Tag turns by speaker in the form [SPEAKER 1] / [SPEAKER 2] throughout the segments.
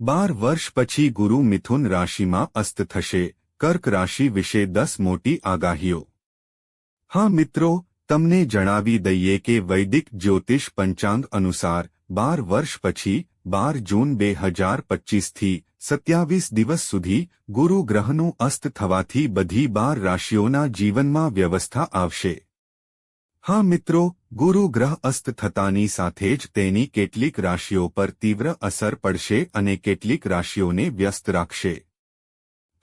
[SPEAKER 1] બાર વર્ષ પછી ગુરુ મિથુન રાશિમાં અસ્ત થશે, કર્ક રાશિ વિશે દસ મોટી આગાહીઓ. હા મિત્રો, તમને જણાવી દઈએ કે વૈદિક જ્યોતિષ પંચાંગ અનુસાર, બાર વર્ષ પછી, બાર જૂન બે હજાર પચ્ચીસથી સત્યાવીસ દિવસ સુધી, ગુરુ ગ્રહનું અસ્ત થવાથી બધી બાર રાશિઓના જીવનમાં વ્યવસ્થા આવશે. હા મિત્રો ગુરુ ગ્રહ અસ્ત થતાની સાથે જ તેની કેટલીક રાશિઓ પર તીવ્ર અસર પડશે અને કેટલીક રાશિઓને વ્યસ્ત રાખશે.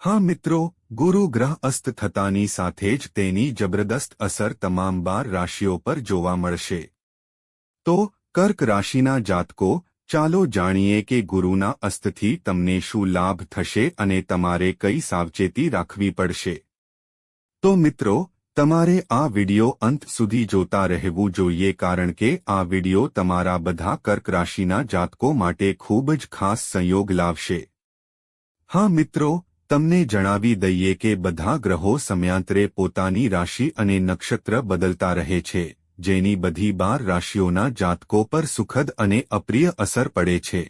[SPEAKER 1] હા મિત્રો, ગુરુ ગ્રહ અસ્ત થતાની સાથે જ તેની જબરદસ્ત અસર તમામ બાર રાશિઓ પર જોવા મળશે. તો, કર્ક રાશિના જાતકો, ચાલો જાણીએ કે ગુરુના અસ્તથી તમને શું લાભ થશે અને તમારે કઈ સાવચેતી રાખવી પડશે. તો મિત્રો તમારે આ વિડિયો અંત સુધી જોતા રહેવું જોઈએ કારણ કે આ વિડિયો તમારા બધા કર્ક રાશિના જાતકો માટે ખૂબ જ ખાસ સંયોગ લાવશે. હા મિત્રો, તમને જણાવી દઈએ કે બધા ગ્રહો સમયાંતરે પોતાની રાશિ અને નક્ષત્ર બદલતા રહે છે, જેની બધી બાર રાશિઓના જાતકો પર સુખદ અને અપ્રિય અસર પડે છે.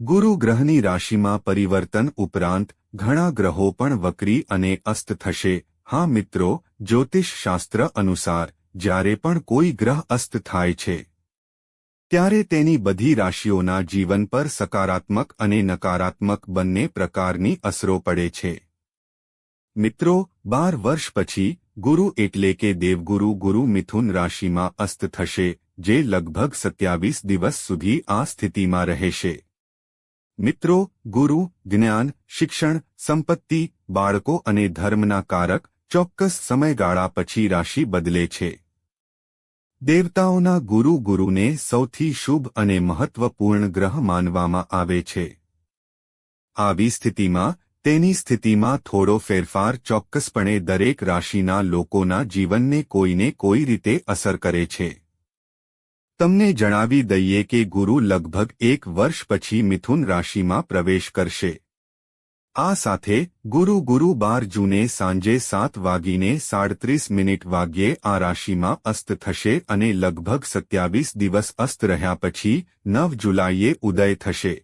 [SPEAKER 1] ગુરુ ગ્રહની રાશિમાં પરિવર્તન ઉપરાંત ઘણા ગ્રહો પણ વક્રી અને અસ્ત થશે હા મિત્રો જ્યોતિષ શાસ્ત્ર અનુસાર, જ્યારે પણ કોઈ ગ્રહ અસ્ત થાય છે, ત્યારે તેની બધી રાશિઓના જીવન પર સકારાત્મક અને નકારાત્મક બંને પ્રકારની અસરો પડે છે. મિત્રો, બાર વર્ષ પછી, ગુરુ એટલે કે દેવગુરુ, ગુરુ મિથુન રાશિમાં અસ્ત થશે, જે લગભગ સત્યાવીસ દિવસ સુધી આ સ્થિતિમાં રહેશે. મિત્રો, ગુરુ, જ્ઞાન, શિક્ષણ, સંપત્તિ, બાળકો અને ધર્મના કારક ચોક્કસ સમયગાળા પછી રાશિ બદલે છે. દેવતાઓના ગુરુ ગુરુને સૌથી શુભ અને મહત્વપૂર્ણ ગ્રહ માનવામાં આવે છે. આવી સ્થિતિમાં, તેની સ્થિતિમાં થોડો ફેરફાર ચોક્કસપણે દરેક રાશિના લોકોના જીવનને કોઈને કોઈ રીતે અસર કરે છે. તમને જણાવી દઈએ કે ગુરુ લગભગ એક વર્ષ પછી મિથુન રાશિમાં પ્રવેશ કરશે. આ સાથે ગુરુ ગુરુ બાર જૂને સાંજે સાત વાગીને સાડત્રીસ મિનિટ વાગ્યે આ રાશિમાં અસ્ત થશે અને લગભગ સત્યાવીસ દિવસ અસ્ત રહ્યા પછી નવ જુલાઈએ ઉદય થશે.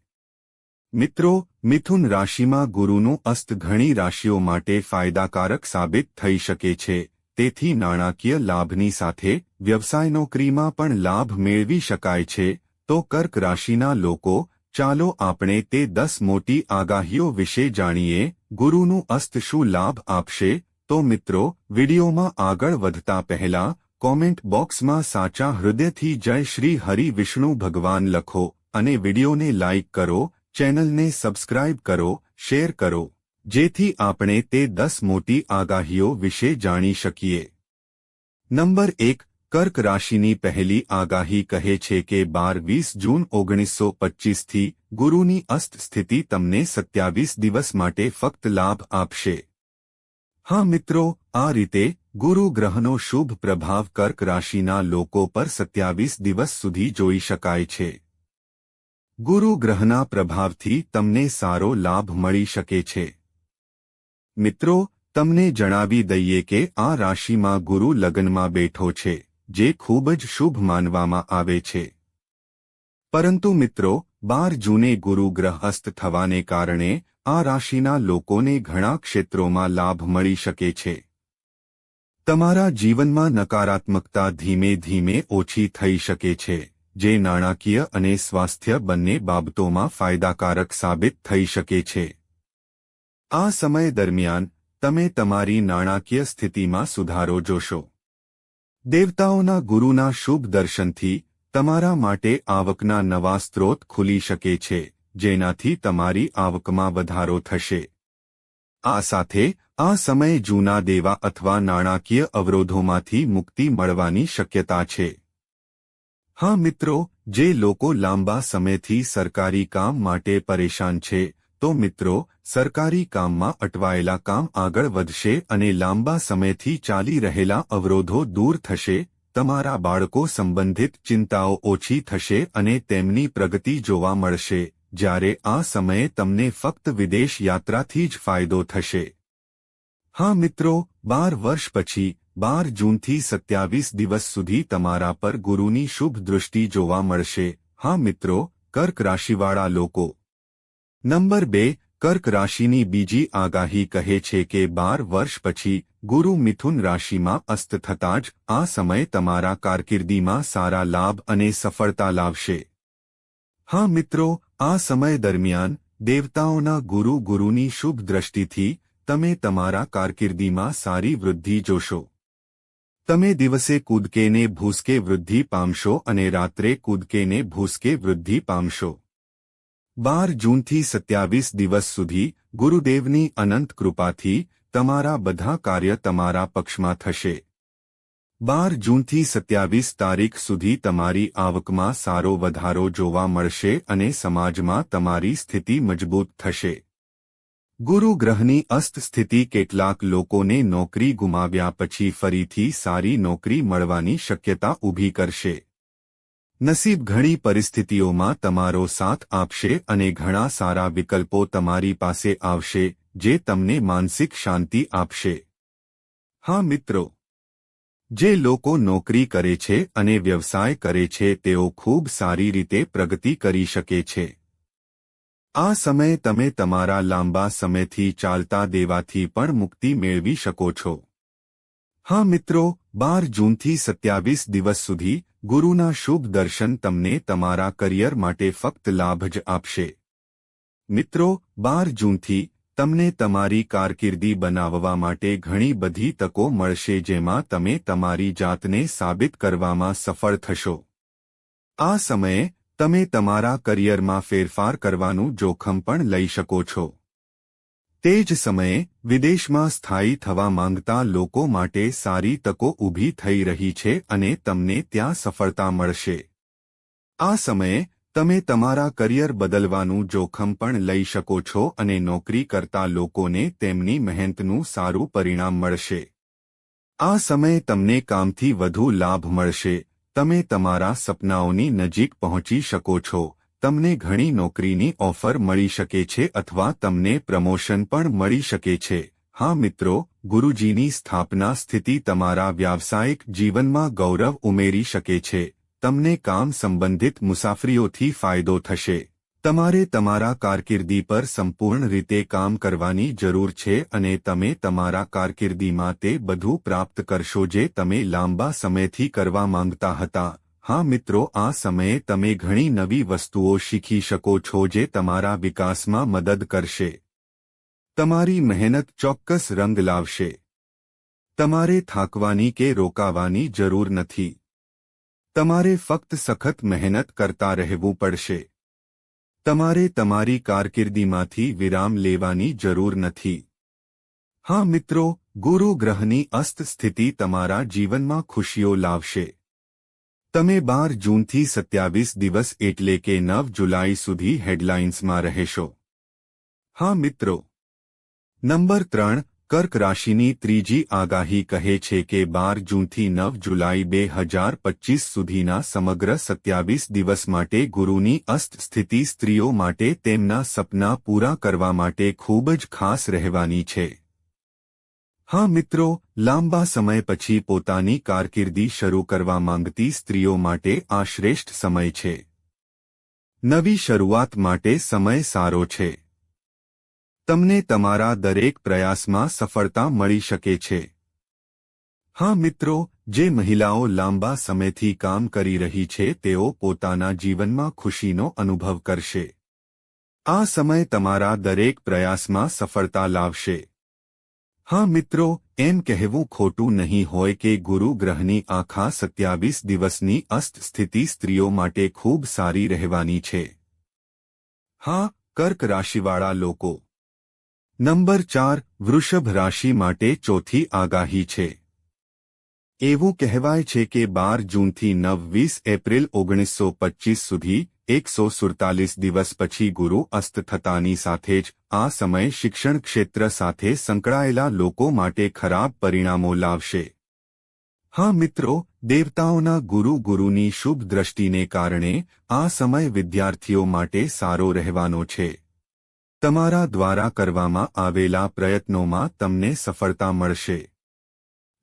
[SPEAKER 1] મિત્રો, મિથુન રાશિમાં ગુરુનું અસ્ત ઘણી રાશિઓ માટે ફાયદાકારક સાબિત થઈ શકે છે, તેથી નાણાકીય લાભની સાથે વ્યવસાય નોકરીમાં પણ લાભ મેળવી શકાય છે, તો કર્ક રાશિના લોકો ચાલો આપણે તે દસ મોટી આગાહીઓ વિશે જાણીએ. ગુરુનું અસ્ત શું લાભ આપશે? તો મિત્રો, વિડીયોમાં આગળ વધતા પહેલા, કોમેન્ટ બોક્સમાં સાચા હૃદયથી જય શ્રી હરિ વિષ્ણુ ભગવાન લખો અને વિડીયોને લાઇક કરો, ચેનલને સબસ્ક્રાઇબ કરો, શેર કરો, જેથી આપણે તે દસ મોટી આગાહીઓ વિશે જાણી શકીએ. નંબર એક કર્ક રાશિની પહેલી આગાહી કહે છે કે બાર વીસ જૂન ઓગણીસો પચ્ચીસથી ગુરુની અસ્ત સ્થિતિ તમને સત્યાવીસ દિવસ માટે ફક્ત લાભ આપશે. હા મિત્રો, આ રીતે ગુરુ ગ્રહનો શુભ પ્રભાવ કર્ક રાશિના લોકો પર સત્યાવીસ દિવસ સુધી જોઈ શકાય છે. ગુરુ ગ્રહના પ્રભાવથી તમને સારો લાભ મળી શકે છે. મિત્રો, તમને જણાવી દઈએ કે આ રાશિમાં ગુરુ લગ્નમાં બેઠો છે. જે ખૂબ જ શુભ માનવામાં આવે છે. પરંતુ મિત્રો, બાર જૂને ગુરુ ગ્રહસ્થ થવાને કારણે આ રાશિના લોકોને ઘણા ક્ષેત્રોમાં લાભ મળી શકે છે. તમારા જીવનમાં નકારાત્મકતા ધીમે ધીમે ઓછી થઈ શકે છે, જે નાણાકીય અને સ્વાસ્થ્ય બંને બાબતોમાં ફાયદાકારક સાબિત થઈ શકે છે. આ સમય દરમિયાન, તમે તમારી નાણાકીય સ્થિતિમાં સુધારો જોશો. દેવતાઓના ગુરુના શુભ દર્શનથી તમારા માટે આવકના નવા સ્ત્રોત ખુલી શકે છે, જેનાથી તમારી આવકમાં વધારો થશે. આ સાથે આ સમયે જૂના દેવા અથવા નાણાકીય અવરોધોમાંથી મુક્તિ મળવાની શક્યતા છે. હા મિત્રો, જે લોકો લાંબા સમયથી સરકારી કામ માટે પરેશાન છે, તો મિત્રો સરકારી કામમાં અટવાયેલા કામ આગળ વધશે અને લાંબા સમયથી ચાલી રહેલા અવરોધો દૂર થશે, તમારા બાળકો સંબંધિત ચિંતાઓ ઓછી થશે અને તેમની પ્રગતિ જોવા મળશે, જ્યારે આ સમયે તમને ફક્ત વિદેશ યાત્રાથી જ ફાયદો થશે. હા મિત્રો, બાર વર્ષ પછી, બાર જૂનથી સત્યાવીસ દિવસ સુધી તમારા પર ગુરુની શુભ દૃષ્ટિ જોવા મળશે. હા મિત્રો, કર્ક રાશિવાળા લોકો. નંબર બે કર્ક રાશિની બીજી આગાહી કહે છે કે બાર વર્ષ પછી ગુરુ મિથુન રાશિમાં અસ્ત થતાં જ આ સમય તમારા કારકિર્દીમાં સારા લાભ અને સફળતા લાવશે. હા મિત્રો, આ સમય દરમિયાન દેવતાઓના ગુરુ ગુરુની શુભ દ્રષ્ટિથી તમે તમારા કારકિર્દીમાં સારી વૃદ્ધિ જોશો. તમે દિવસે કૂદકેને ભૂસકે વૃદ્ધિ પામશો અને રાત્રે કૂદકેને ભૂસકે વૃદ્ધિ પામશો. બાર જૂનથી સત્યાવીસ દિવસ સુધી ગુરુદેવની અનંત કૃપાથી તમારા બધા કાર્ય તમારા પક્ષમાં થશે. બાર જૂનથી સત્યાવીસ તારીખ સુધી તમારી આવકમાં સારો વધારો જોવા મળશે અને સમાજમાં તમારી સ્થિતિ મજબૂત થશે. ગુરુ ગ્રહની અસ્ત સ્થિતિ કેટલાક લોકોને નોકરી ગુમાવ્યા પછી ફરીથી સારી નોકરી મળવાની શક્યતા ઊભી કરશે. નસીબ ઘણી પરિસ્થિતિઓમાં તમારો સાથ આપશે અને ઘણા સારા વિકલ્પો તમારી પાસે આવશે, જે તમને માનસિક શાંતિ આપશે. હા મિત્રો. જે લોકો નોકરી કરે છે અને વ્યવસાય કરે છે, તેઓ ખૂબ સારી રીતે પ્રગતિ કરી શકે છે. આ સમયે તમે તમારા લાંબા સમયથી ચાલતા દેવાથી પણ મુક્તિ મેળવી શકો છો. હા મિત્રો, બાર જૂનથી સત્યાવીસ દિવસ સુધી ગુરુના શુભ દર્શન તમને તમારા કરિયર માટે ફક્ત લાભ જ આપશે. મિત્રો, બાર જૂનથી તમને તમારી કારકિર્દી બનાવવા માટે ઘણી બધી તકો મળશે જેમાં તમે તમારી જાતને સાબિત કરવામાં સફળ થશો. આ સમયે, તમે તમારા કરિયરમાં ફેરફાર કરવાનું જોખમ પણ લઈ શકો છો. તે જ સમયે વિદેશમાં સ્થાયી થવા માંગતા લોકો માટે સારી તકો ઊભી થઈ રહી છે અને તમને ત્યાં સફળતા મળશે. આ સમયે તમે તમારા કરિયર બદલવાનું જોખમ પણ લઈ શકો છો અને નોકરી કરતા લોકોને તેમની મહેનતનું સારું પરિણામ મળશે. આ સમયે તમને કામથી વધુ લાભ મળશે. તમે તમારા સપનાઓની નજીક પહોંચી શકો છો. તમને ઘણી નોકરીની ઓફર મળી શકે છે અથવા તમને પ્રમોશન પણ મળી શકે છે. હા મિત્રો, ગુરુજીની સ્થાપના સ્થિતિ તમારા વ્યાવસાયિક જીવનમાં ગૌરવ ઉમેરી શકે છે. તમને કામ સંબંધિત મુસાફરીઓથી ફાયદો થશે. તમારે તમારા કારકિર્દી પર સંપૂર્ણ રીતે કામ કરવાની જરૂર છે અને તમે તમારા કારકિર્દીમાં તે બધું પ્રાપ્ત કરશો જે તમે લાંબા સમયથી કરવા માંગતા હતા. હા મિત્રો, આ સમયે તમે ઘણી નવી વસ્તુઓ શીખી શકો છો જે તમારા વિકાસમાં મદદ કરશે. તમારી મહેનત ચોક્કસ રંગ લાવશે. તમારે થાકવાની કે રોકાવાની જરૂર નથી. તમારે ફક્ત સખત મહેનત કરતા રહેવું પડશે. તમારે તમારી કારકિર્દીમાંથી વિરામ લેવાની જરૂર નથી. હા મિત્રો ગુરુ ગ્રહની અસ્ત સ્થિતિ તમારા જીવનમાં ખુશીઓ લાવશે. તમે બાર જૂનથી સત્યાવીસ દિવસ એટલે કે નવ જુલાઈ સુધી હેડલાઇન્સમાં રહેશો. હા મિત્રો. નંબર ત્રણ, કર્ક રાશિની ત્રીજી આગાહી કહે છે કે બાર જૂનથી નવ જુલાઈ બે હજાર પચીસ સુધીના સમગ્ર સત્યાવીસ દિવસ માટે ગુરુની અસ્ત સ્થિતિ સ્ત્રીઓ માટે તેમના સપના પૂરા કરવા માટે ખૂબ જ ખાસ રહેવાની છે. હા મિત્રો, લાંબા સમય પછી પોતાની કારકિર્દી શરૂ કરવા માંગતી સ્ત્રીઓ માટે આ શ્રેષ્ઠ સમય છે. નવી શરૂઆત માટે સમય સારો છે. તમને તમારા દરેક પ્રયાસમાં સફળતા મળી શકે છે. હા મિત્રો, જે મહિલાઓ લાંબા સમયથી કામ કરી રહી છે, તેઓ પોતાના જીવનમાં ખુશીનો અનુભવ કરશે. આ સમય તમારા દરેક પ્રયાસમાં સફળતા લાવશે. હા મિત્રો, એમ કહેવું ખોટું નહીં હોય કે ગુરુ ગ્રહની આખા સત્યાવીસ દિવસની અસ્ત સ્થિતિ સ્ત્રીઓ માટે ખૂબ સારી રહેવાની છે. હા, કર્ક રાશિવાળા લોકો. નંબર ચાર, વૃષભ રાશિ માટે ચોથી આગાહી છે. એવું કહેવાય છે કે બાર જૂનથી નવ વીસ એપ્રિલ ઓગણીસો પચ્ચીસ સુધી એકસો સુડતાલીસ દિવસ પછી ગુરુ અસ્ત થતાની સાથે જ આ સમય શિક્ષણ ક્ષેત્ર સાથે સંકળાયેલા લોકો માટે ખરાબ પરિણામો લાવશે. હા મિત્રો, દેવતાઓના ગુરુ ગુરુની શુભ દ્રષ્ટિને કારણે આ સમય વિદ્યાર્થીઓ માટે સારો રહેવાનો છે. તમારા દ્વારા કરવામાં આવેલા પ્રયત્નોમાં તમને સફળતા મળશે.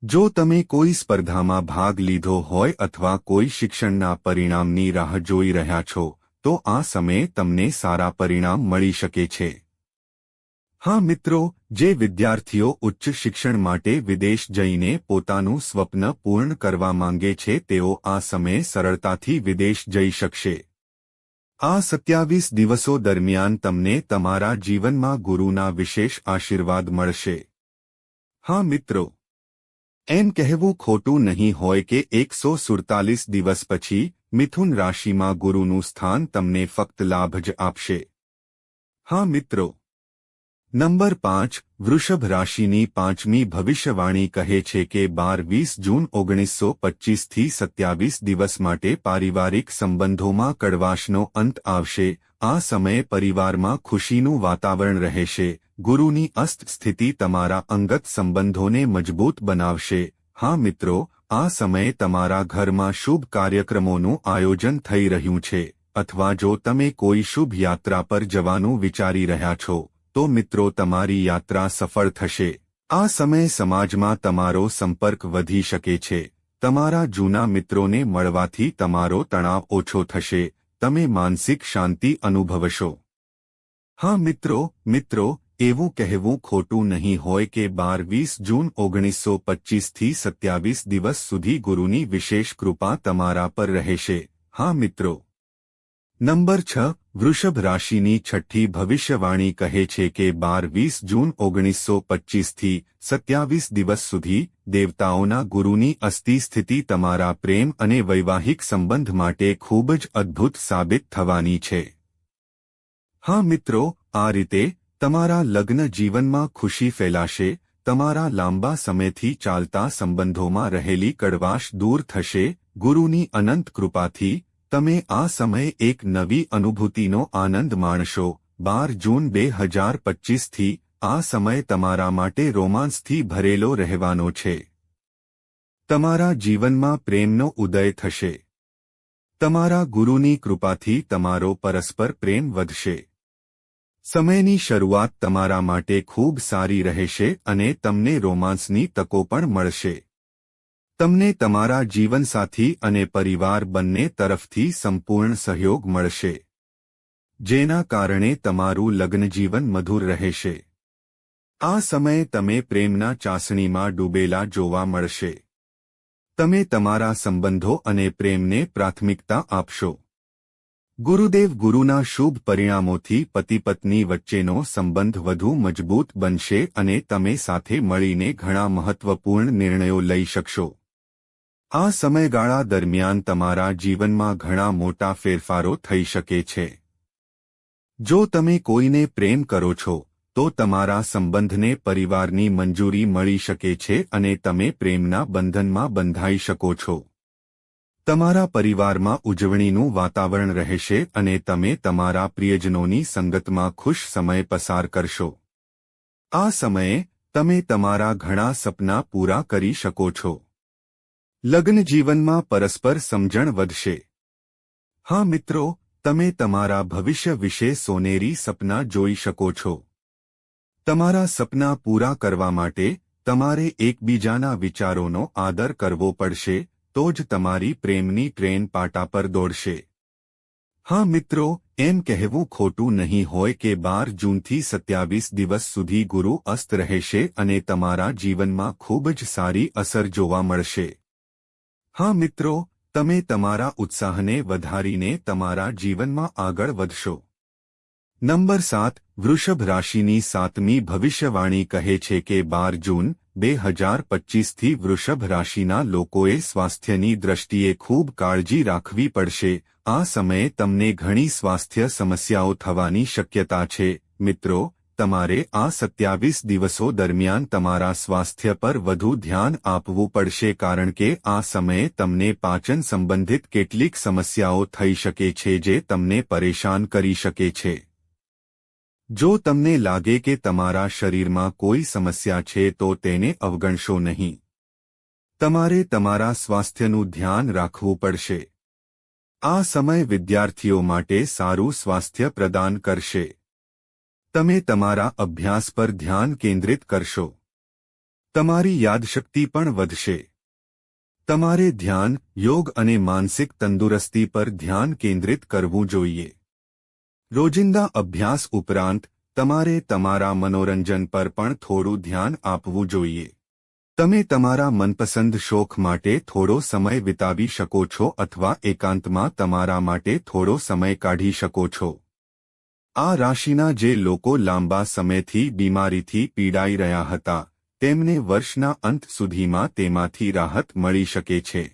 [SPEAKER 1] જો તમે કોઈ સ્પર્ધામાં ભાગ લીધો હોય અથવા કોઈ શિક્ષણના પરિણામની રાહ જોઈ રહ્યા છો, તો આ સમયે તમને સારા પરિણામ મળી શકે છે. હા મિત્રો, જે વિદ્યાર્થીઓ ઉચ્ચ શિક્ષણ માટે વિદેશ જઈને પોતાનું સ્વપ્ન પૂર્ણ કરવા માંગે છે, તેઓ આ સમયે સરળતાથી વિદેશ જઈ શકશે. આ સત્યાવીસ દિવસો દરમિયાન તમને તમારા જીવનમાં ગુરુના વિશેષ આશીર્વાદ મળશે. હા મિત્રો એમ કહેવું ખોટું નહીં હોય કે એકસો સુડતાલીસ દિવસ પછી મિથુન રાશિમાં ગુરુનું સ્થાન તમને ફક્ત લાભ જ આપશે. હા મિત્રો. નંબર પાંચ, વૃષભ રાશિની પાંચમી ભવિષ્યવાણી કહે છે કે બાર વીસ જૂન ઓગણીસો પચ્ચીસથી સત્યાવીસ દિવસ માટે પારિવારિક સંબંધોમાં કડવાશનો અંત આવશે આ સમયે પરિવારમાં ખુશીનું વાતાવરણ રહેશે, ગુરુની અસ્ત સ્થિતિ તમારા અંગત સંબંધોને મજબૂત બનાવશે. હા મિત્રો, આ સમયે તમારા ઘરમાં શુભ કાર્યક્રમોનું આયોજન થઈ રહ્યું છે, અથવા જો તમે કોઈ શુભ યાત્રા પર જવાનું વિચારી રહ્યા છો, તો મિત્રો તમારી યાત્રા સફળ થશે. આ સમયે સમાજમાં તમારો સંપર્ક વધી શકે છે, તમારા જૂના મિત્રોને મળવાથી તમારો તણાવ ઓછો થશે તમે માનસિક શાંતિ અનુભવશો. હા મિત્રો મિત્રો, એવું કહેવું ખોટું નહીં હોય કે બાર વીસ જૂન ઓગણીસો પચ્ચીસથી સત્યાવીસ દિવસ સુધી ગુરુની વિશેષ કૃપા તમારા પર રહેશે. હા મિત્રો. નંબર છ, વૃષભ રાશિની છઠ્ઠી ભવિષ્યવાણી કહે છે કે બાર વીસ જૂન ઓગણીસો પચ્ચીસથી સત્યાવીસ દિવસ સુધી દેવતાઓના ગુરુની અસ્થિ સ્થિતિ તમારા પ્રેમ અને વૈવાહિક સંબંધ માટે ખૂબ જ અદ્ભુત સાબિત થવાની છે. હા મિત્રો, આ રીતે તમારા લગ્ન જીવનમાં ખુશી ફેલાશે, તમારા લાંબા સમયથી ચાલતા સંબંધોમાં રહેલી કડવાશ દૂર થશે, ગુરુની અનંત કૃપાથી તમે આ સમયે એક નવી અનુભૂતિનો આનંદ માણશો. બાર જૂન બે હજાર પચ્ચીસથી આ સમય તમારા માટે રોમાન્સથી ભરેલો રહેવાનો છે. તમારા જીવનમાં પ્રેમનો ઉદય થશે. તમારા ગુરુની કૃપાથી તમારો પરસ્પર પ્રેમ વધશે. સમયની શરૂઆત તમારા માટે ખૂબ સારી રહેશે અને તમને રોમાન્સની તકો પણ મળશે. તમને તમારા જીવનસાથી અને પરિવાર બંને તરફથી સંપૂર્ણ સહયોગ મળશે. જેના કારણે તમારું લગ્નજીવન મધુર રહેશે. આ સમયે તમે પ્રેમના ચાસણીમાં ડૂબેલા જોવા મળશે. તમે તમારા સંબંધો અને પ્રેમને પ્રાથમિકતા આપશો. ગુરુદેવ ગુરુના શુભ પરિણામોથી પતિપત્ની વચ્ચેનો સંબંધ વધુ મજબૂત બનશે અને તમે સાથે મળીને ઘણા મહત્વપૂર્ણ નિર્ણયો લઈ શકશો. આ સમયગાળા દરમિયાન તમારા જીવનમાં ઘણા મોટા ફેરફારો થઈ શકે છે. જો તમે કોઈને પ્રેમ કરો છો, તો તમારા સંબંધને પરિવારની મંજૂરી મળી શકે છે અને તમે પ્રેમના બંધનમાં બંધાઈ શકો છો. તમારા પરિવારમાં ઉજવણીનું વાતાવરણ રહેશે અને તમે તમારા પ્રિયજનોની સંગતમાં ખુશ સમય પસાર કરશો. આ સમયે, તમે તમારા ઘણા સપના પૂરા કરી શકો છો. લગ્ન જીવનમાં પરસ્પર સમજણ વધશે. હા મિત્રો, તમે તમારા ભવિષ્ય વિશે સોનેરી સપના જોઈ શકો છો. તમારા સપના પૂરા કરવા માટે તમારે એકબીજાના વિચારોનો આદર કરવો પડશે, તો જ તમારી પ્રેમની ટ્રેન પાટા પર દોડશે. હા મિત્રો, એમ કહેવું ખોટું નહીં હોય કે બાર જૂનથી સત્યાવીસ દિવસ સુધી ગુરુ અસ્ત રહેશે અને તમારા જીવનમાં ખૂબ જ સારી અસર જોવા મળશે. હા મિત્રો, તમે તમારા ઉત્સાહને વધારીને તમારા જીવનમાં આગળ વધશો. નંબર સાત, વૃષભ રાશિની સાતમી ભવિષ્યવાણી કહે છે કે બાર જૂન, બે હજાર પચ્ચીસથી વૃષભ રાશિના લોકોએ સ્વાસ્થ્યની દ્રષ્ટિએ ખૂબ કાળજી રાખવી પડશે. આ સમયે તમને ઘણી સ્વાસ્થ્ય સમસ્યાઓ થવાની શક્યતા છે. મિત્રો તમારે આ સત્યાવીસ દિવસો દરમિયાન તમારા સ્વાસ્થ્ય પર વધુ ધ્યાન આપવું પડશે કારણ કે આ સમયે તમને પાચન સંબંધિત કેટલીક સમસ્યાઓ થઈ શકે છે જે તમને પરેશાન કરી શકે છે. જો તમને લાગે કે તમારા શરીરમાં કોઈ સમસ્યા છે તો તેને અવગણશો નહીં. તમારે તમારા સ્વાસ્થ્યનું ધ્યાન રાખવું પડશે. આ સમય વિદ્યાર્થીઓ માટે સારું સ્વાસ્થ્ય પ્રદાન કરશે. તમે તમારા અભ્યાસ પર ધ્યાન કેન્દ્રિત કરશો. તમારી યાદશક્તિ પણ વધશે. તમારે ધ્યાન, યોગ અને માનસિક તંદુરસ્તી પર ધ્યાન કેન્દ્રિત કરવું જોઈએ. રોજિંદા અભ્યાસ ઉપરાંત, તમારે તમારા મનોરંજન પર પણ થોડું ધ્યાન આપવું જોઈએ. તમે તમારા મનપસંદ શોખ માટે થોડો સમય વિતાવી શકો છો અથવા એકાંતમાં તમારા માટે થોડો સમય કાઢી શકો છો. આ રાશિના જે લોકો લાંબા સમયથી બીમારીથી પીડાઈ રહ્યા હતા, તેમને વર્ષના અંત સુધીમાં તેમાંથી રાહત મળી શકે છે.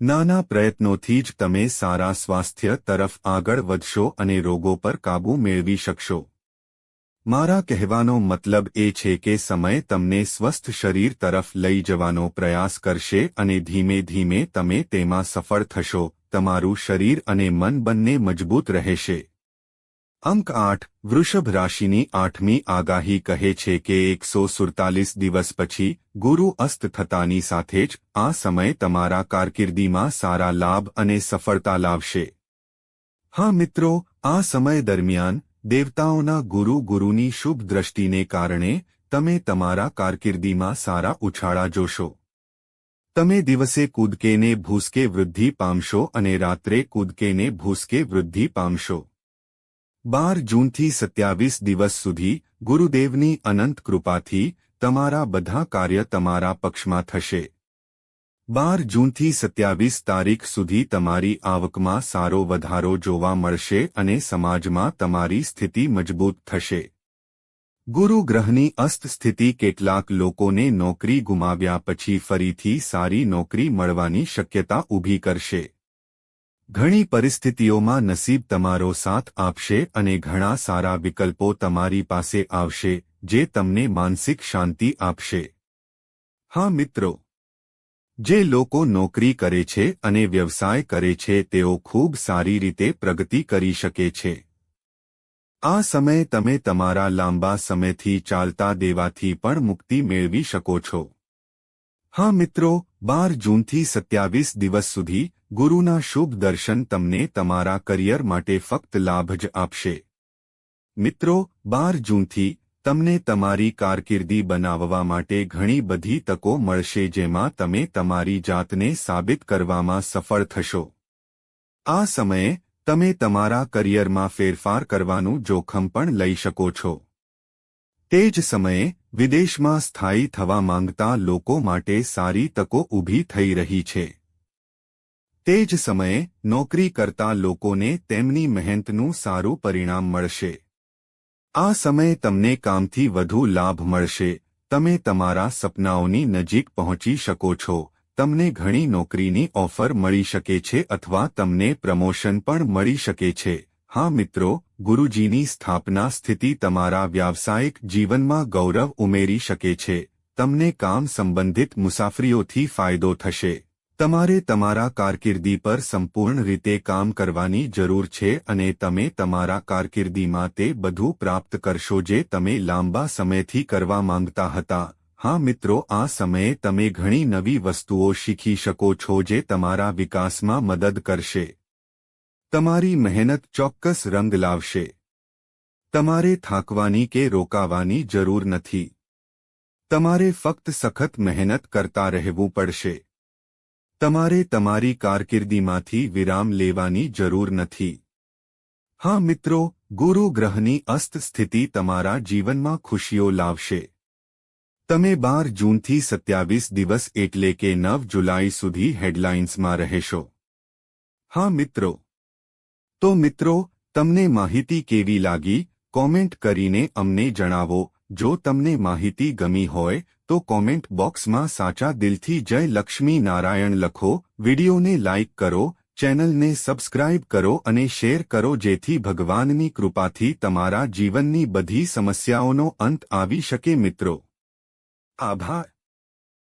[SPEAKER 1] નાના પ્રયત્નોથી જ તમે સારા સ્વાસ્થ્ય તરફ આગળ વધશો અને રોગો પર કાબૂ મેળવી શકશો. મારા કહેવાનો મતલબ એ છે કે સમય તમને સ્વસ્થ શરીર તરફ લઈ જવાનો પ્રયાસ કરશે અને ધીમે ધીમે તમે તેમાં સફળ થશો, તમારું શરીર અને મન બંને મજબૂત રહેશે. અંક આઠ, વૃષભ રાશિની આઠમી આગાહી કહે છે કે એકસો સુડતાલીસ દિવસ પછી ગુરુ અસ્ત થતાની સાથે જ આ સમય તમારા કારકિર્દીમાં સારા લાભ અને સફળતા લાવશે. હા મિત્રો, આ સમય દરમિયાન દેવતાઓના ગુરુ ગુરુની શુભ દ્રષ્ટિને કારણે તમે તમારા કારકિર્દીમાં સારા ઉછાળા જોશો. તમે દિવસે કૂદકેને ભૂસકે વૃદ્ધિ પામશો અને રાત્રે કૂદકેને ભૂસકે વૃદ્ધિ પામશો. બાર જૂનથી સત્યાવીસ દિવસ સુધી ગુરુદેવની અનંત કૃપાથી તમારા બધા કાર્ય તમારા પક્ષમાં થશે. બાર જૂનથી સત્યાવીસ તારીખ સુધી તમારી આવકમાં સારો વધારો જોવા મળશે અને સમાજમાં તમારી સ્થિતિ મજબૂત થશે. ગુરુ ગ્રહની અસ્ત સ્થિતિ કેટલાક લોકોને નોકરી ગુમાવ્યા પછી ફરીથી સારી નોકરી મળવાની શક્યતા ઊભી કરશે. ઘણી પરિસ્થિતિઓમાં નસીબ તમારો સાથ આપશે અને ઘણા સારા વિકલ્પો તમારી પાસે આવશે, જે તમને માનસિક શાંતિ આપશે. હા, મિત્રો. જે લોકો નોકરી કરે છે અને વ્યવસાય કરે છે, તેઓ ખૂબ સારી રીતે પ્રગતિ કરી શકે છે. આ સમયે તમે તમારા લાંબા સમયથી ચાલતા દેવાથી પણ મુક્તિ મેળવી શકો છો. હા મિત્રો, બાર જૂનથી સત્યાવીસ દિવસ સુધી ગુરુના શુભ દર્શન તમને તમારા કરિયર માટે ફક્ત લાભ જ આપશે. મિત્રો, બાર જૂનથી તમને તમારી કારકિર્દી બનાવવા માટે ઘણી બધી તકો મળશે જેમાં તમે તમારી જાતને સાબિત કરવામાં સફળ થશો. આ સમયે તમે તમારા કરિયરમાં ફેરફાર કરવાનું જોખમ પણ લઈ શકો છો. તે જ સમયે, વિદેશમાં સ્થાયી થવા માંગતા લોકો માટે સારી તકો ઊભી થઈ રહી છે. તે જ સમયે નોકરી કરતા લોકોને તેમની મહેનતનું સારું પરિણામ મળશે. આ સમયે તમને કામથી વધુ લાભ મળશે. તમે તમારા સપનાઓની નજીક પહોંચી શકો છો. તમને ઘણી નોકરીની ઓફર મળી શકે છે અથવા તમને પ્રમોશન પણ મળી શકે છે. હા મિત્રો, ગુરુજીની સ્થાપના સ્થિતિ તમારા વ્યાવસાયિક જીવનમાં ગૌરવ ઉમેરી શકે છે. તમને કામ સંબંધિત મુસાફરીઓથી ફાયદો થશે. તમારે તમારા કારકિર્દી પર સંપૂર્ણ રીતે કામ કરવાની જરૂર છે અને તમે તમારા કારકિર્દીમાં તે બધું પ્રાપ્ત કરશો જે તમે લાંબા સમયથી કરવા માંગતા હતા. હા મિત્રો, આ સમયે તમે ઘણી નવી વસ્તુઓ શીખી શકો છો જે તમારા વિકાસમાં મદદ કરશે. તમારી મહેનત ચોક્કસ રંગ લાવશે. તમારે થાકવાની કે રોકાવાની જરૂર નથી. તમારે ફક્ત સખત મહેનત કરતા રહેવું પડશે. તમારે તમારી કારકિર્દીમાંથી વિરામ લેવાની જરૂર નથી. હા મિત્રો, ગુરુ ગ્રહની અસ્ત સ્થિતિ તમારા જીવનમાં ખુશીઓ લાવશે. તમે બાર જૂનથી સત્યાવીસ દિવસ એટલે કે નવ જુલાઈ સુધી હેડલાઇન્સમાં રહેશો. હા મિત્રો તો મિત્રો, તમને માહિતી કેવી લાગી? કોમેન્ટ કરીને અમને જણાવો. જો તમને માહિતી ગમી હોય, તો કોમેન્ટ બોક્સમાં સાચા દિલથી જય લક્ષ્મી નારાયણ લખો. વિડીયોને લાઇક કરો, ચેનલને સબસ્ક્રાઇબ કરો અને શેર કરો જેથી ભગવાનની કૃપાથી તમારા જીવનની બધી સમસ્યાઓનો અંત આવી શકે મિત્રો. આભાર.